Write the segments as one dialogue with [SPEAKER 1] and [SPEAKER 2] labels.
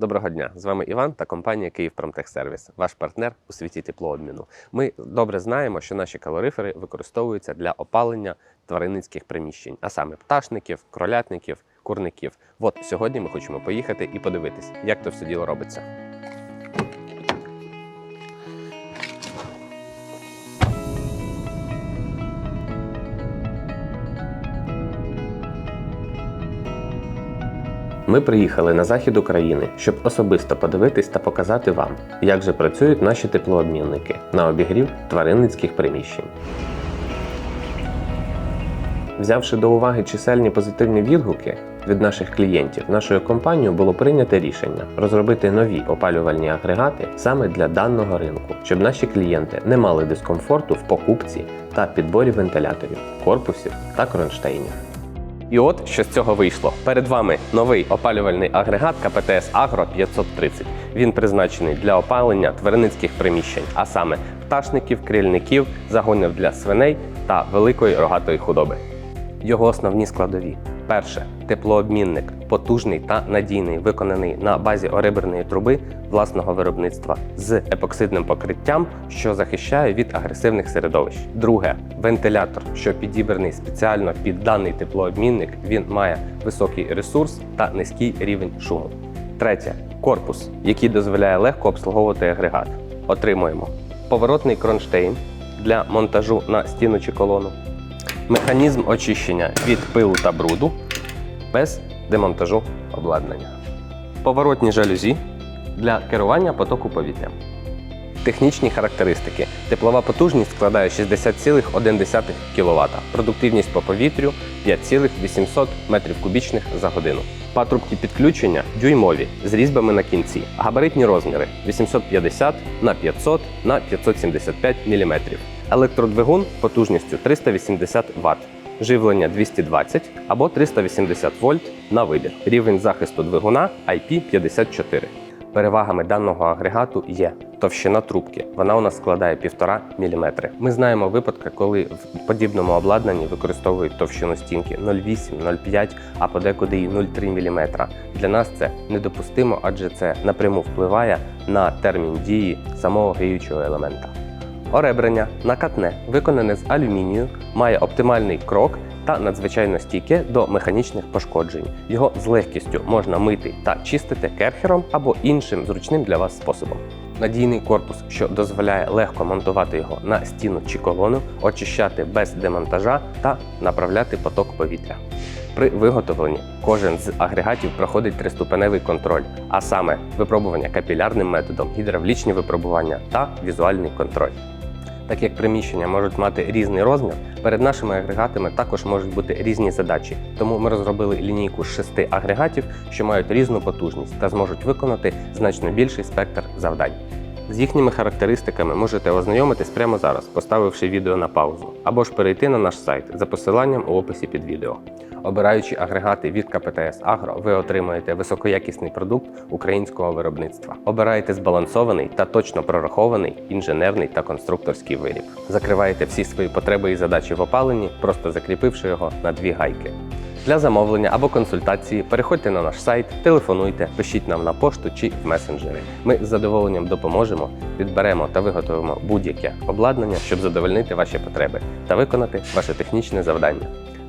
[SPEAKER 1] Доброго дня! З вами Іван та компанія «Київпромтехсервіс», ваш партнер у світі теплообміну. Ми добре знаємо, що наші калорифери використовуються для опалення тваринницьких приміщень, а саме пташників, кролятників, курників. От сьогодні ми хочемо поїхати і подивитись, як то все діло робиться. Ми приїхали на захід України, щоб особисто подивитись та показати вам, як же працюють наші теплообмінники на обігрів тваринницьких приміщень. Взявши до уваги чисельні позитивні відгуки від наших клієнтів, нашою компанією було прийнято рішення розробити нові опалювальні агрегати саме для даного ринку, щоб наші клієнти не мали дискомфорту в покупці та підборі вентиляторів, корпусів та кронштейнів. І от що з цього вийшло. Перед вами новий опалювальний агрегат КПТС Агро 530. Він призначений для опалення тваринницьких приміщень, а саме пташників, крильників, загонів для свиней та великої рогатої худоби. Його основні складові: перше теплообмінник, потужний та надійний, виконаний на базі ореберної труби власного виробництва з епоксидним покриттям, що захищає від агресивних середовищ. Друге вентилятор, що підібраний спеціально під даний теплообмінник. Він має високий ресурс та низький рівень шуму. Третє корпус, який дозволяє легко обслуговувати агрегат. Отримуємо поворотний кронштейн для монтажу на стіну чи колону, механізм очищення від пилу та бруду без демонтажу обладнання, поворотні жалюзі для керування потоку повітря. Технічні характеристики. Теплова потужність складає 60,1 кВт, продуктивність по повітрю 5,800 метрів кубічних за годину. Патрубки підключення дюймові з різьбами на кінці. Габаритні розміри 850 на 500 на 575 мм. Електродвигун потужністю 380 Вт. Живлення 220 або 380 вольт на вибір. Рівень захисту двигуна IP54. Перевагами даного агрегату є товщина трубки. Вона у нас складає 1,5 мм. Ми знаємо випадки, коли в подібному обладнанні використовують товщину стінки 0,8, 0,5, а подекуди і 0,3 мм. Для нас це недопустимо, адже це напряму впливає на термін дії самого гріючого елемента. Оребрення накатне, виконане з алюмінію, має оптимальний крок та надзвичайно стійке до механічних пошкоджень. Його з легкістю можна мити та чистити керхером або іншим зручним для вас способом. Надійний корпус, що дозволяє легко монтувати його на стіну чи колону, очищати без демонтажа та направляти поток повітря. При виготовленні кожен з агрегатів проходить триступеневий контроль, а саме випробування капілярним методом, гідравлічні випробування та візуальний контроль. Так як приміщення можуть мати різний розмір, перед нашими агрегатами також можуть бути різні задачі. Тому ми розробили лінійку з шести агрегатів, що мають різну потужність та зможуть виконати значно більший спектр завдань. З їхніми характеристиками можете ознайомитись прямо зараз, поставивши відео на паузу, або ж перейти на наш сайт за посиланням у описі під відео. Обираючи агрегати від КПТС Агро, ви отримаєте високоякісний продукт українського виробництва. Обираєте збалансований та точно прорахований інженерний та конструкторський виріб. Закриваєте всі свої потреби і задачі в опаленні, просто закріпивши його на дві гайки. Для замовлення або консультації переходьте на наш сайт, телефонуйте, пишіть нам на пошту чи в месенджери. Ми з задоволенням допоможемо, підберемо та виготовимо будь-яке обладнання, щоб задовольнити ваші потреби та виконати ваше технічне завдання.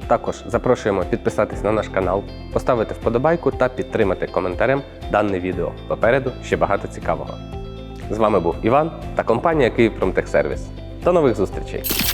[SPEAKER 1] Також запрошуємо підписатись на наш канал, поставити вподобайку та підтримати коментарем дане відео. Попереду ще багато цікавого. З вами був Іван та компанія Київпромтехсервіс. До нових зустрічей!